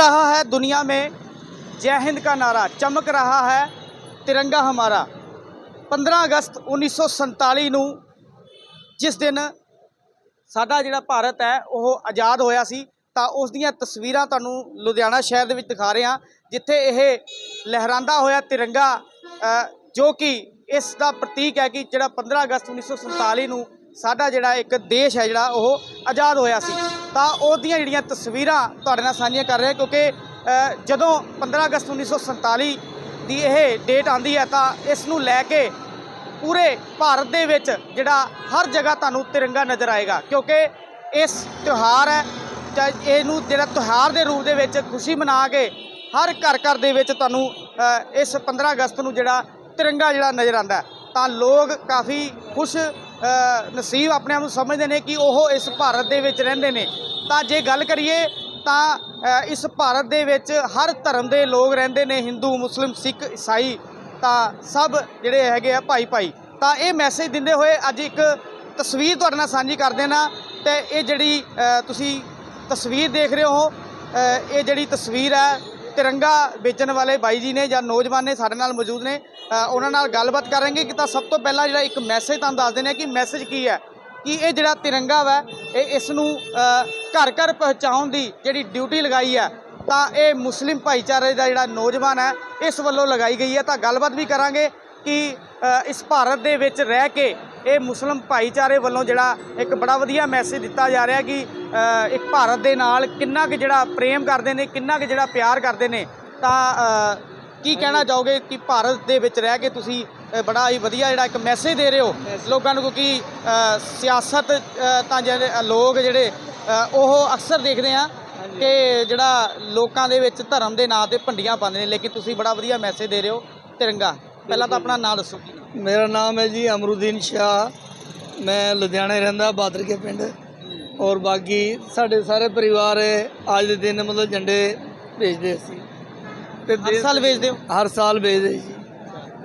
रहा है दुनिया में जय हिंद का नारा चमक रहा है तिरंगा हमारा 15 ਅਗਸਤ 1947 ਨੂੰ ਜਿਸ ਦਿਨ ਸਾਡਾ ਜਿਹੜਾ ਭਾਰਤ ਹੈ ਉਹ ਆਜ਼ਾਦ ਹੋਇਆ ਸੀ ਤਾਂ ਉਸ ਦੀਆਂ ਤਸਵੀਰਾਂ ਤੁਹਾਨੂੰ ਲੁਧਿਆਣਾ ਸ਼ਹਿਰ ਦੇ ਵਿੱਚ ਦਿਖਾ ਰਹੇ ਹਾਂ ਜਿੱਥੇ ਇਹ ਲਹਿਰਾਂਦਾ ਹੋਇਆ ਤਿਰੰਗਾ ਅ, ਜੋ ਕਿ ਇਸ ਦਾ ਪ੍ਰਤੀਕ ਹੈ ਕਿ ਜਿਹੜਾ 15 ਅਗਸਤ 1947 ਨੂੰ ਸਾਡਾ ਜਿਹੜਾ ਇੱਕ ਦੇਸ਼ ਹੈ ਜਿਹੜਾ ਉਹ ਆਜ਼ਾਦ ਹੋਇਆ ਸੀ ਤਾਂ ਉਹਦੀਆਂ ਜਿਹੜੀਆਂ ਤਸਵੀਰਾਂ ਤੁਹਾਡੇ ਨਾਲ ਸਾਂਝੀਆਂ ਕਰ ਰਿਹਾ, ਕਿਉਂਕਿ ਜਦੋਂ 15 ਅਗਸਤ 1947 ਦੀ ਇਹ ਡੇਟ ਆਂਦੀ ਹੈ, ਤਾਂ ਇਸ ਨੂੰ ਲੈ ਕੇ ਪੂਰੇ ਭਾਰਤ ਦੇ ਵਿੱਚ ਜਿਹੜਾ ਹਰ ਜਗ੍ਹਾ ਤੁਹਾਨੂੰ ਤਿਰੰਗਾ ਨਜ਼ਰ ਆਏਗਾ, ਕਿਉਂਕਿ ਇਸ ਤਿਉਹਾਰ ਹੈ, ਤਾਂ ਇਹਨੂੰ ਜਿਹੜਾ ਤਿਉਹਾਰ ਦੇ ਰੂਪ ਦੇ ਵਿੱਚ ਖੁਸ਼ੀ ਮਨਾ ਕੇ ਹਰ ਘਰ ਘਰ ਦੇ ਵਿੱਚ ਤੁਹਾਨੂੰ ਇਸ 15 ਅਗਸਤ ਨੂੰ ਜਿਹੜਾ ਤਿਰੰਗਾ ਜਿਹੜਾ ਨਜ਼ਰ ਆਉਂਦਾ ਤਾਂ ਲੋਕ ਕਾਫੀ ਖੁਸ਼ ਨਸੀਬ ਆਪਣੇ ਆਪ ਨੂੰ ਸਮਝਦੇ ਨੇ ਕਿ ਉਹ ਇਸ ਭਾਰਤ ਦੇ ਵਿੱਚ ਰਹਿੰਦੇ ਨੇ। ਤਾਂ ਜੇ ਗੱਲ ਕਰੀਏ, ਤਾਂ ਇਸ ਭਾਰਤ ਦੇ ਵਿੱਚ ਹਰ ਧਰਮ ਦੇ ਲੋਕ ਰਹਿੰਦੇ ਨੇ, ਹਿੰਦੂ, ਮੁਸਲਿਮ, ਸਿੱਖ, ਈਸਾਈ, ਤਾਂ ਸਭ ਜਿਹੜੇ ਹੈਗੇ ਆ ਭਾਈ ਭਾਈ। ਤਾਂ ਇਹ ਮੈਸੇਜ ਦਿੰਦੇ ਹੋਏ ਅੱਜ ਇੱਕ ਤਸਵੀਰ ਤੁਹਾਡੇ ਨਾਲ ਸਾਂਝੀ ਕਰਦੇ ਨਾ ਤੇ ਇਹ ਜਿਹੜੀ ਤੁਸੀਂ ਤਸਵੀਰ ਦੇਖ ਰਹੇ ਹੋ ਇਹ ਜਿਹੜੀ ਤਸਵੀਰ ਹੈ ਤਿਰੰਗਾ ਵੇਚਣ ਵਾਲੇ ਬਾਈ ਜੀ ਨੇ ਜਾਂ ਨੌਜਵਾਨ ਨੇ ਸਾਡੇ ਨਾਲ ਮੌਜੂਦ ਨੇ ਉਹਨਾਂ ਨਾਲ ਗੱਲਬਾਤ ਕਰਾਂਗੇ ਕਿ ਤਾਂ ਸਭ ਤੋਂ ਪਹਿਲਾਂ ਜਿਹੜਾ ਇੱਕ ਮੈਸੇਜ ਤੁਹਾਨੂੰ ਦੱਸ ਦਿੰਦੇ ਆ ਕਿ ਮੈਸੇਜ ਕੀ ਹੈ, ਕਿ ਇਹ ਜਿਹੜਾ ਤਿਰੰਗਾ ਵਾ, ਇਹ ਇਸ ਨੂੰ ਘਰ ਘਰ ਪਹੁੰਚਾਉਣ ਦੀ ਜਿਹੜੀ ਡਿਊਟੀ ਲਗਾਈ ਹੈ, ਤਾਂ ਇਹ ਮੁਸਲਿਮ ਭਾਈਚਾਰੇ ਦਾ ਜਿਹੜਾ ਨੌਜਵਾਨ ਹੈ, ਇਸ ਵੱਲੋਂ ਲਗਾਈ ਗਈ ਹੈ। ਤਾਂ ਗੱਲਬਾਤ ਵੀ ਕਰਾਂਗੇ ਕਿ ਇਸ ਭਾਰਤ ਦੇ ਵਿੱਚ ਰਹਿ ਕੇ ਇਹ ਮੁਸਲਿਮ ਭਾਈਚਾਰੇ ਵੱਲੋਂ ਜਿਹੜਾ ਇੱਕ ਬੜਾ ਵਧੀਆ ਮੈਸੇਜ ਦਿੱਤਾ ਜਾ ਰਿਹਾ ਕਿ ਇੱਕ ਭਾਰਤ ਦੇ ਨਾਲ ਕਿੰਨਾ ਕੁ ਜਿਹੜਾ ਪ੍ਰੇਮ ਕਰਦੇ ਨੇ ਕਿੰਨਾ ਕੁ ਜਿਹੜਾ ਪਿਆਰ ਕਰਦੇ ਨੇ ਤਾਂ ਕੀ ਕਹਿਣਾ ਚਾਹੋਗੇ ਕਿ ਭਾਰਤ ਦੇ ਵਿੱਚ ਰਹਿ ਕੇ ਤੁਸੀਂ ਬੜਾ ਹੀ ਵਧੀਆ ਜਿਹੜਾ ਇੱਕ ਮੈਸੇਜ ਦੇ ਰਹੇ ਹੋ ਲੋਕਾਂ ਨੂੰ? ਕਿਉਂਕਿ ਸਿਆਸਤ ਤਾਂ ਜਿਹੜੇ ਲੋਕ ਜਿਹੜੇ ਉਹ ਅਕਸਰ ਦੇਖਦੇ ਆ ਕਿ ਜਿਹੜਾ ਲੋਕਾਂ ਦੇ ਵਿੱਚ ਧਰਮ ਦੇ ਨਾਂ ਤੇ ਭੰਡੀਆਂ ਪਾਉਂਦੇ ਨੇ ਲੇਕਿਨ ਤੁਸੀਂ ਬੜਾ ਵਧੀਆ ਮੈਸੇਜ ਦੇ ਰਹੇ ਹੋ ਤਿਰੰਗਾ। ਪਹਿਲਾਂ ਤਾਂ ਆਪਣਾ ਨਾਮ ਦੱਸੋ ਮੇਰਾ ਨਾਮ ਹੈ ਜੀ ਅਮਰੁਦੀਨ ਸ਼ਾਹ। ਮੈਂ ਲੁਧਿਆਣੇ ਰਹਿੰਦਾ ਬਾਦਰ ਕੇ ਪਿੰਡ। ਔਰ ਬਾਕੀ ਸਾਡੇ ਸਾਰੇ ਪਰਿਵਾਰ ਅੱਜ ਦੇ ਦਿਨ ਮਤਲਬ ਝੰਡੇ ਭੇਜਦੇ ਸੀ। ਤੇ ਹਰ ਸਾਲ ਵੇਚਦੇ ਹੋ? ਹਰ ਸਾਲ ਭੇਜਦੇ ਜੀ।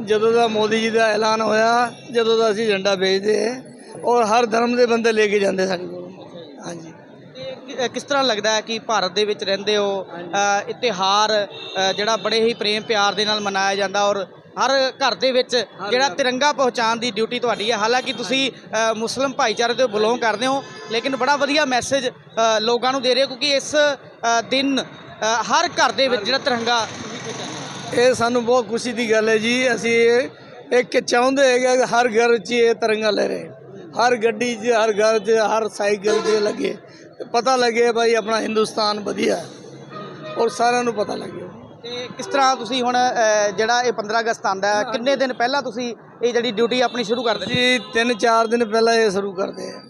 ਜਦੋਂ ਦਾ ਮੋਦੀ ਜੀ ਦਾ ਐਲਾਨ ਹੋਇਆ ਜਦੋਂ ਦਾ ਅਸੀਂ ਝੰਡਾ ਭੇਜਦੇ ਔਰ ਹਰ ਧਰਮ ਦੇ ਬੰਦੇ ਲੈ ਕੇ ਜਾਂਦੇ ਸਾਡੇ ਕੋਲ। ਹਾਂਜੀ। ਕਿਸ ਤਰ੍ਹਾਂ ਲੱਗਦਾ ਹੈ ਕਿ ਭਾਰਤ ਦੇ ਵਿੱਚ ਰਹਿੰਦੇ ਹੋ? ਅ, ਜਿਹੜਾ ਬੜੇ ਹੀ ਪ੍ਰੇਮ ਪਿਆਰ ਦੇ ਨਾਲ ਮਨਾਇਆ ਜਾਂਦਾ ਔਰ ਹਰ ਘਰ ਦੇ ਵਿੱਚ ਜਿਹੜਾ ਤਿਰੰਗਾ ਪਹੁੰਚਾਉਣ ਦੀ ਡਿਊਟੀ ਤੁਹਾਡੀ ਹੈ। ਹਾਲਾਂਕਿ ਤੁਸੀਂ ਮੁਸਲਿਮ ਭਾਈਚਾਰੇ ਤੋਂ ਬਿਲੋਂਗ ਕਰਦੇ ਹੋ ਲੇਕਿਨ ਬੜਾ ਵਧੀਆ ਮੈਸੇਜ ਲੋਕਾਂ ਨੂੰ ਦੇ ਰਹੇ ਹੋ ਕਿਉਂਕਿ ਇਸ ਦਿਨ ਹਰ ਘਰ ਦੇ ਵਿੱਚ ਜਿਹੜਾ ਤਿਰੰਗਾ ਇਹ ਸਾਨੂੰ ਬਹੁਤ ਖੁਸ਼ੀ ਦੀ ਗੱਲ ਹੈ ਜੀ। ਅਸੀਂ ਇੱਕ ਚਾਹੁੰਦੇ ਹੈਗੇ ਕਿ ਹਰ ਘਰ 'ਚ ਇਹ ਤਿਰੰਗਾ ਲੈ ਰਹੇ। ਹਰ ਗੱਡੀ 'ਚ ਹਰ ਘਰ 'ਚ ਹਰ ਸਾਈਕਲ 'ਤੇ ਲੱਗੇ। ਪਤਾ ਲੱਗੇ ਭਾਈ ਆਪਣਾ ਹਿੰਦੁਸਤਾਨ ਵਧੀਆ ਔਰ ਸਾਰਿਆਂ ਨੂੰ ਪਤਾ ਲੱਗੇ। ਕਿਸ ਤਰ੍ਹਾਂ ਤੁਸੀਂ ਹੁਣ ਜਿਹੜਾ ਇਹ 15 ਅਗਸਤ ਆਂਦਾ ਹੈ ਕਿੰਨੇ ਦਿਨ ਪਹਿਲਾਂ ਤੁਸੀਂ ਇਹ ਜਿਹੜੀ ਡਿਊਟੀ ਆਪਣੀ ਸ਼ੁਰੂ ਕਰ ਦਿੱਤੀ ਜੀ ਤਿੰਨ ਚਾਰ ਦਿਨ ਪਹਿਲਾਂ ਇਹ ਸ਼ੁਰੂ ਕਰਦੇ ਆ।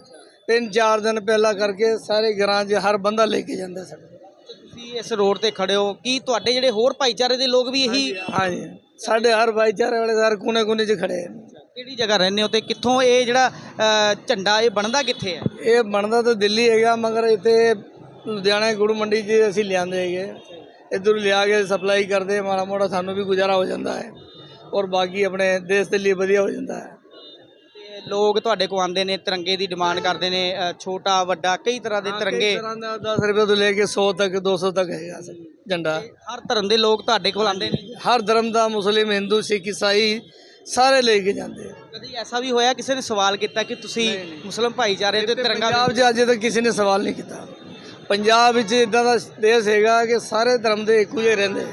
ਤਿੰਨ ਚਾਰ ਦਿਨ ਪਹਿਲਾਂ ਕਰਕੇ ਸਾਰੇ ਘਰਾਂ 'ਚ ਹਰ ਬੰਦਾ ਲੈ ਕੇ ਜਾਂਦਾ ਸਾਡੇ ਤੁਸੀਂ ਇਸ ਰੋਡ ਤੇ ਖੜੇ ਹੋ ਕੀ ਤੁਹਾਡੇ ਜਿਹੜੇ ਹੋਰ ਭਾਈਚਾਰੇ ਦੇ ਲੋਕ ਵੀ ਇਹੀ ਹਾਂਜੀ ਸਾਡੇ ਹਰ ਭਾਈਚਾਰੇ ਵਾਲੇ ਸਾਰੇ ਕੋਨੇ ਕੋਨੇ 'ਚ ਖੜੇ ਆ। ਕਿਹੜੀ ਜਗ੍ਹਾ ਰਹਿੰਦੇ ਹੋ ਤੇ ਕਿੱਥੋਂ ਇਹ ਜਿਹੜਾ ਝੰਡਾ ਇਹ ਬਣਦਾ ਕਿੱਥੇ ਹੈ? ਇਹ ਬਣਦਾ ਤਾਂ ਦਿੱਲੀ ਹੈਗਾ ਮਗਰ ਇੱਥੇ ਲੁਧਿਆਣਾ ਗੁੜ ਮੰਡੀ 'ਚ ਅਸੀਂ ਲਿਆਂਦੇ ਹੈਗੇ। ਇੱਧਰ ਲਿਆ ਕੇ ਸਪਲਾਈ ਕਰਦੇ ਮਾੜਾ ਮੋੜਾ ਸਾਨੂੰ ਵੀ ਗੁਜ਼ਾਰਾ ਹੋ ਜਾਂਦਾ ਹੈ ਔਰ ਬਾਕੀ ਆਪਣੇ ਦੇਸ਼ ਦੇ ਲਈ ਵਧੀਆ ਹੋ ਜਾਂਦਾ ਹੈ। ਤੇ ਲੋਕ ਤੁਹਾਡੇ ਕੋਲ ਆਉਂਦੇ ਨੇ ਤਿਰੰਗੇ ਦੀ ਡਿਮਾਂਡ ਕਰਦੇ ਨੇ ਅ, ਛੋਟਾ ਵੱਡਾ ਕਈ ਤਰ੍ਹਾਂ ਦੇ ਤਿਰੰਗੇ। ਤਰ੍ਹਾਂ ਦਾ 10 ਰੁਪਏ ਤੋਂ ਲੈ ਕੇ 100 ਤੱਕ 200 ਤੱਕ ਹੈਗਾ ਝੰਡਾ। ਹਰ ਧਰਮ ਦੇ ਲੋਕ ਤੁਹਾਡੇ ਕੋਲ ਆਉਂਦੇ ਨੇ? ਹਰ ਧਰਮ ਦਾ ਮੁਸਲਿਮ ਹਿੰਦੂ ਸਿੱਖ ਈਸਾਈ ਸਾਰੇ ਲੈ ਕੇ ਜਾਂਦੇ ਆ। ਕਦੀ ਐਸਾ ਵੀ ਹੋਇਆ ਕਿਸੇ ਨੇ ਸਵਾਲ ਕੀਤਾ ਕਿ ਤੁਸੀਂ ਮੁਸਲਿਮ ਭਾਈਚਾਰੇ ਤੇ ਤਿਰੰਗਾ ਪੰਜਾਬ 'ਚ ਅਜੇ ਤੱਕ ਕਿਸੇ ਨੇ ਸਵਾਲ ਨਹੀਂ ਕੀਤਾ। ਪੰਜਾਬ ਵਿੱਚ ਇਦਾਂ ਦਾ ਦੇਸ਼ ਹੈਗਾ ਕਿ ਸਾਰੇ ਧਰਮ ਦੇ ਇੱਕੋ ਜਿਹੇ ਰਹਿੰਦੇ।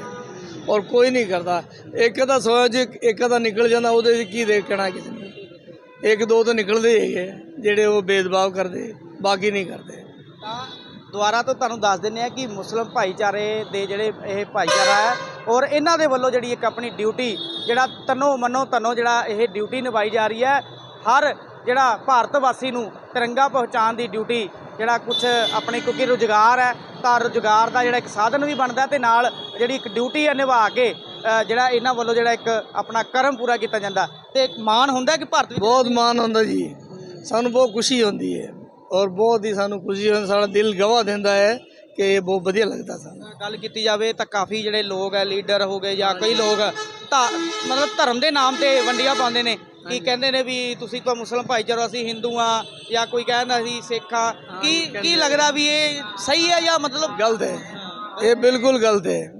ਔਰ ਕੋਈ ਨਹੀਂ ਕਰਦਾ। ਇੱਕ ਦਾ ਸੋਚ ਜੇ ਇੱਕ ਦਾ ਨਿਕਲ ਜਾਂਦਾ, ਉਹਦੇ 'ਚ ਕੀ ਦੇਖਣਾ ਕਿਸੇ ਨੇ। ਇੱਕ ਦੋ ਤਾਂ ਨਿਕਲਦੇ ਹੈਗੇ, ਜਿਹੜੇ ਉਹ ਭੇਦਭਾਵ ਕਰਦੇ, ਬਾਕੀ ਨਹੀਂ ਕਰਦੇ। ਤਾਂ ਦੁਬਾਰਾ ਤੋਂ ਤੁਹਾਨੂੰ ਦੱਸ ਦਿੰਦੇ ਆ ਕਿ ਮੁਸਲਿਮ ਭਾਈਚਾਰੇ ਦੇ ਜਿਹੜੇ ਇਹ ਭਾਈਚਾਰਾ ਹੈ, ਔਰ ਇਹਨਾਂ ਦੇ ਵੱਲੋਂ ਜਿਹੜੀ ਇੱਕ ਆਪਣੀ ਡਿਊਟੀ, ਜਿਹੜਾ ਤਨੋ ਮਨੋ ਤਨੋ ਜਿਹੜਾ ਇਹ ਡਿਊਟੀ ਨਿਭਾਈ ਜਾ ਰਹੀ ਹੈ, ਹਰ ਜਿਹੜਾ ਭਾਰਤ ਵਾਸੀ ਨੂੰ ਤਿਰੰਗਾ ਪਹੁੰਚਾਉਣ ਦੀ ਡਿਊਟੀ ਜਿਹੜਾ ਕੁਝ ਆਪਣੇ ਕਿਉਂਕਿ ਰੁਜ਼ਗਾਰ ਹੈ ਤਾਂ ਰੁਜ਼ਗਾਰ ਦਾ ਜਿਹੜਾ ਇੱਕ ਸਾਧਨ ਵੀ ਬਣਦਾ ਤੇ ਨਾਲ ਜਿਹੜੀ ਇੱਕ ਡਿਊਟੀ ਹੈ ਨਿਭਾ ਕੇ ਜਿਹੜਾ ਇਹਨਾਂ ਵੱਲੋਂ ਜਿਹੜਾ ਇੱਕ ਆਪਣਾ ਕਰਮ ਪੂਰਾ ਕੀਤਾ ਜਾਂਦਾ। ਤੇ ਇੱਕ ਮਾਣ ਹੁੰਦਾ ਕਿ ਭਾਰਤ ਵਿੱਚ? ਬਹੁਤ ਮਾਣ ਹੁੰਦਾ ਜੀ। ਸਾਨੂੰ ਬਹੁਤ ਖੁਸ਼ੀ ਹੁੰਦੀ ਹੈ ਔਰ ਬਹੁਤ ਹੀ ਸਾਨੂੰ ਖੁਸ਼ੀ ਹੁੰਦੀ ਸਾਡਾ ਦਿਲ ਗਵਾਹ ਦਿੰਦਾ ਹੈ ਕਿ ਇਹ ਬਹੁਤ ਵਧੀਆ ਲੱਗਦਾ ਸਾਨੂੰ। ਗੱਲ ਕੀਤੀ ਜਾਵੇ ਤਾਂ ਕਾਫੀ ਜਿਹੜੇ ਲੋਕ ਹੈ ਲੀਡਰ ਹੋ ਗਏ ਜਾਂ ਕਈ ਲੋਕ ਮਤਲਬ ਧਰਮ ਦੇ ਨਾਮ ਤੇ ਵੰਡੀਆਂ ਪਾਉਂਦੇ ਨੇ। ਕੀ ਕਹਿੰਦੇ ਨੇ ਵੀ ਤੁਸੀਂ ਤਾਂ ਮੁਸਲਮ ਭਾਈਚਾਰਾ ਅਸੀਂ ਹਿੰਦੂ ਆ ਜਾਂ ਕੋਈ ਕਹਿੰਦਾ ਅਸੀਂ ਸਿੱਖ ਆ ਕੀ ਕੀ ਲੱਗਦਾ ਵੀ ਇਹ ਸਹੀ ਹੈ ਜਾਂ ਮਤਲਬ ਗਲਤ ਹੈ। ਇਹ ਬਿਲਕੁਲ ਗਲਤ ਹੈ।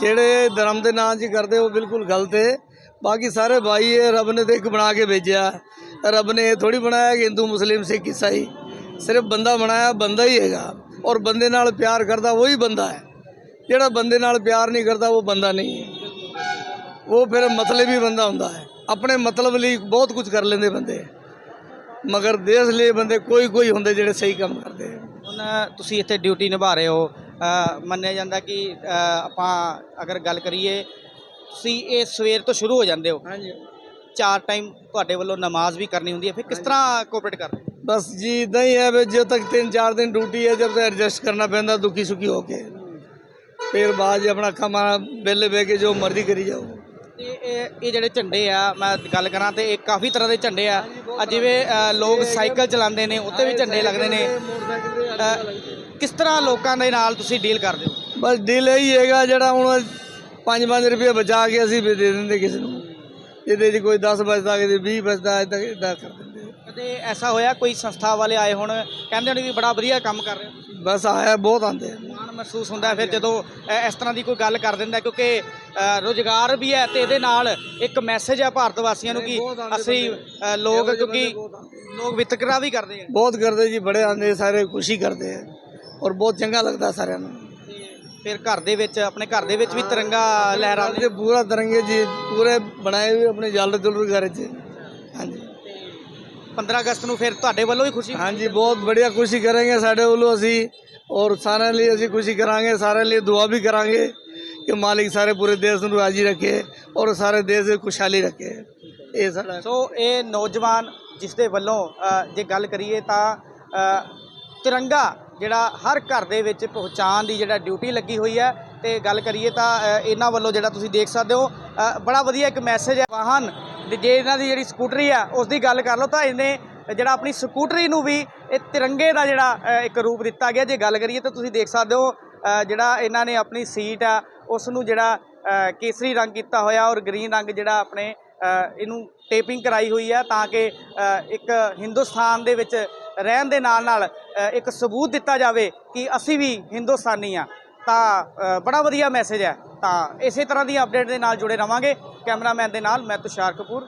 ਜਿਹੜੇ ਧਰਮ ਦੇ ਨਾਂ 'ਚ ਕਰਦੇ ਉਹ ਬਿਲਕੁਲ ਗਲਤ ਹੈ। ਬਾਕੀ ਸਾਰੇ ਭਾਈ ਇਹ ਰੱਬ ਨੇ ਤੇ ਇੱਕ ਬਣਾ ਕੇ ਭੇਜਿਆ। ਰੱਬ ਨੇ ਇਹ ਥੋੜੀ ਬਣਾਇਆ ਕਿ ਹਿੰਦੂ ਮੁਸਲਿਮ ਸਿੱਖ ਈਸਾਈ ਸਿਰਫ ਬੰਦਾ ਬਣਾਇਆ ਬੰਦਾ ਹੀ ਹੈਗਾ। ਔਰ ਬੰਦੇ ਨਾਲ ਪਿਆਰ ਕਰਦਾ ਉਹੀ ਬੰਦਾ ਹੈ। ਜਿਹੜਾ ਬੰਦੇ ਨਾਲ ਪਿਆਰ ਨਹੀਂ ਕਰਦਾ ਉਹ ਬੰਦਾ ਨਹੀਂ ਹੈ। ਉਹ ਫਿਰ ਮਤਲਬੀ ਬੰਦਾ ਹੁੰਦਾ ਹੈ। ਆਪਣੇ ਮਤਲਬ ਲਈ ਬਹੁਤ ਕੁਝ ਕਰ ਲੈਂਦੇ ਬੰਦੇ। ਮਗਰ ਦੇਸ਼ ਲਈ ਬੰਦੇ ਕੋਈ ਕੋਈ ਹੁੰਦੇ ਜਿਹੜੇ ਸਹੀ ਕੰਮ ਕਰਦੇ। ਹੁਣ ਤੁਸੀਂ ਇੱਥੇ ਡਿਊਟੀ ਨਿਭਾ ਰਹੇ ਹੋ। ਮੰਨਿਆ ਜਾਂਦਾ ਕਿ ਆਪਾਂ ਅਗਰ ਗੱਲ ਕਰੀਏ ਤੁਸੀਂ ਇਹ ਸਵੇਰ ਤੋਂ ਸ਼ੁਰੂ ਹੋ ਜਾਂਦੇ ਹੋ। ਹਾਂਜੀ। ਚਾਰ ਟਾਈਮ ਤੁਹਾਡੇ ਵੱਲੋਂ ਨਮਾਜ਼ ਵੀ ਕਰਨੀ ਹੁੰਦੀ ਹੈ। ਫਿਰ ਕਿਸ ਤਰ੍ਹਾਂ ਕੋਆਪਰੇਟ ਕਰਦੇ ਬਸ ਜੀ ਇਦਾਂ ਹੀ ਹੈ ਵੀ ਜਦੋਂ ਤੱਕ ਤਿੰਨ ਚਾਰ ਦਿਨ ਡਿਊਟੀ ਹੈ ਜਦ ਤੱਕ ਐਡਜਸਟ ਕਰਨਾ ਪੈਂਦਾ ਦੁਖੀ ਸੁਖੀ ਹੋ ਕੇ। ਫਿਰ ਬਾਅਦ ਆਪਣਾ ਕਮਾ ਬੇਲੇ ਬਹਿ ਕੇ ਜੋ ਮਰਜ਼ੀ ਕਰੀ ਜਾਓ। ਇਹ ਇਹ ਜਿਹੜੇ ਝੰਡੇ ਆ ਮੈਂ ਗੱਲ ਕਰਾਂ ਤੇ ਇਹ ਕਾਫੀ ਤਰ੍ਹਾਂ ਦੇ ਝੰਡੇ ਆ। ਆ ਜਿਵੇਂ ਅ, ਲੋਕ ਸਾਈਕਲ ਚਲਾਉਂਦੇ ਨੇ ਉੱਤੇ ਵੀ ਝੰਡੇ ਲੱਗਦੇ ਨੇ। ਅ, ਕਿਸ ਤਰ੍ਹਾਂ ਲੋਕਾਂ ਦੇ ਨਾਲ ਤੁਸੀਂ ਡੀਲ ਕਰਦੇ ਹੋ? ਬਸ ਡੀਲ ਇਹੀ ਹੈਗਾ ਜਿਹੜਾ ਹੁਣ 5-5 ਰੁਪਏ ਬਚਾ ਕੇ ਅਸੀਂ ਵੀ ਦੇ ਦਿੰਦੇ ਕਿਸੇ ਨੂੰ। ਇਹਦੇ 'ਚ ਕੋਈ 10 ਬਚਦਾ ਕਿਸੇ 20 ਬਚਦਾ ਇਦਾਂ ਇਦਾਂ ਕਰ ਦਿੰਦੇ ਕਦੇ ਐਸਾ ਹੋਇਆ ਕੋਈ ਸੰਸਥਾ ਵਾਲੇ ਆਏ ਹੁਣ ਕਹਿੰਦੇ ਨੇ ਵੀ ਬੜਾ ਵਧੀਆ ਕੰਮ ਕਰ ਰਹੇ ਹੋ? ਬਸ ਆਇਆ ਬਹੁਤ ਆਉਂਦੇ ਆ। ਮਾਣ ਮਹਿਸੂਸ ਹੁੰਦਾ ਹੈ ਫਿਰ ਜਦੋਂ ਅ, ਇਸ ਤਰ੍ਹਾਂ ਦੀ ਕੋਈ ਗੱਲ ਕਰ ਦਿੰਦਾ ਹੈ ਕਿਉਂਕਿ ਰੁਜ਼ਗਾਰ ਵੀ ਹੈ ਤੇ ਇਹਦੇ ਨਾਲ ਇੱਕ ਮੈਸੇਜ ਹੈ ਭਾਰਤ ਵਾਸੀਆਂ ਨੂੰ ਕਿ ਅਸੀਂ ਲੋਕ ਕਿਉਂਕਿ ਲੋਕ ਵਿਤਕਰਾ ਵੀ ਕਰਦੇ ਆ। ਬਹੁਤ ਕਰਦੇ ਜੀ ਬੜੇ ਆਉਂਦੇ ਸਾਰੇ ਖੁਸ਼ੀ ਕਰਦੇ ਆ ਔਰ ਬਹੁਤ ਚੰਗਾ ਲੱਗਦਾ ਸਾਰਿਆਂ ਨੂੰ। ਫਿਰ ਘਰ ਦੇ ਵਿੱਚ ਆਪਣੇ ਘਰ ਦੇ ਵਿੱਚ ਵੀ ਤਿਰੰਗਾ ਲਹਿਰਾਉਂਦੇ ਤੇ ਪੂਰਾ ਤਰੰਗੇ ਜੀ ਪੂਰੇ ਬਣਾਏ ਹੋਏ ਆਪਣੇ ਜਲ ਜੁਲਰ ਘਰ 'ਚ। ਹਾਂਜੀ। 15 ਅਗਸਤ ਨੂੰ ਫਿਰ ਤੁਹਾਡੇ ਵੱਲੋਂ ਵੀ ਖੁਸ਼ੀ ਹਾਂਜੀ ਬਹੁਤ ਬੜੀਆ ਖੁਸ਼ੀ ਕਰਾਂਗੇ ਸਾਡੇ ਵੱਲੋਂ ਅਸੀਂ ਔਰ ਸਾਰਿਆਂ ਲਈ ਅਸੀਂ ਖੁਸ਼ੀ ਕਰਾਂਗੇ ਸਾਰਿਆਂ ਲਈ ਦੁਆ ਵੀ ਕਰਾਂਗੇ। ਕਿ ਮਾਲਿਕ ਸਾਰੇ ਪੂਰੇ ਦੇਸ਼ ਨੂੰ ਰਾਜੀ ਰੱਖੇ ਔਰ ਸਾਰੇ ਦੇਸ਼ ਦੀ ਖੁਸ਼ਹਾਲੀ ਰੱਖੇ। ਇਹ ਸਾਡਾ ਸੋ ਇਹ ਨੌਜਵਾਨ ਜਿਸ ਦੇ ਵੱਲੋਂ ਜੇ ਗੱਲ ਕਰੀਏ ਤਾਂ ਤਿਰੰਗਾ ਜਿਹੜਾ ਹਰ ਘਰ ਦੇ ਵਿੱਚ ਪਹੁੰਚਾਉਣ ਦੀ ਜਿਹੜਾ ਡਿਊਟੀ ਲੱਗੀ ਹੋਈ ਹੈ, ਤੇ ਗੱਲ ਕਰੀਏ ਤਾਂ ਇਹਨਾਂ ਵੱਲੋਂ ਜਿਹੜਾ ਤੁਸੀਂ ਦੇਖ ਸਕਦੇ ਹੋ ਬੜਾ ਵਧੀਆ ਇੱਕ ਮੈਸੇਜ ਹੈ ਵਾਹਨ। ਜੇ ਇਹਨਾਂ ਦੀ ਜਿਹੜੀ ਸਕੂਟਰੀ ਆ ਉਸ ਦੀ ਗੱਲ ਕਰ ਲਓ ਤਾਂ ਇਹਨੇ ਜਿਹੜਾ ਆਪਣੀ ਸਕੂਟਰੀ ਨੂੰ ਵੀ ਇਹ ਤਿਰੰਗੇ ਦਾ ਜਿਹੜਾ ਇੱਕ ਰੂਪ ਦਿੱਤਾ ਗਿਆ। ਜੇ ਗੱਲ ਕਰੀਏ ਤਾਂ ਤੁਸੀਂ ਦੇਖ ਸਕਦੇ ਹੋ ਜਿਹੜਾ ਇਹਨਾਂ ਨੇ ਆਪਣੀ ਸੀਟ ਆ ਉਸ ਨੂੰ ਜਿਹੜਾ ਕੇਸਰੀ ਰੰਗ ਕੀਤਾ ਹੋਇਆ ਔਰ ਗ੍ਰੀਨ ਰੰਗ ਜਿਹੜਾ ਆਪਣੇ ਇਹਨੂੰ ਟੇਪਿੰਗ ਕਰਾਈ ਹੋਈ ਹੈ ਤਾਂ ਕਿ ਇੱਕ ਹਿੰਦੁਸਤਾਨ ਦੇ ਵਿੱਚ ਰਹਿਣ ਦੇ ਨਾਲ ਨਾਲ ਇੱਕ ਸਬੂਤ ਦਿੱਤਾ ਜਾਵੇ ਕਿ ਅਸੀਂ ਵੀ ਹਿੰਦੁਸਤਾਨੀ ਆ ਤਾਂ ਬੜਾ ਵਧੀਆ ਮੈਸੇਜ ਹੈ। ਤਾਂ ਇਸੇ ਤਰ੍ਹਾਂ ਦੀ ਅਪਡੇਟ ਦੇ ਨਾਲ ਜੁੜੇ ਰਵਾਂਗੇ। ਕੈਮਰਾਮੈਨ ਦੇ ਨਾਲ ਮੈਂ ਤੁਸ਼ਾਰ ਕਪੂਰ।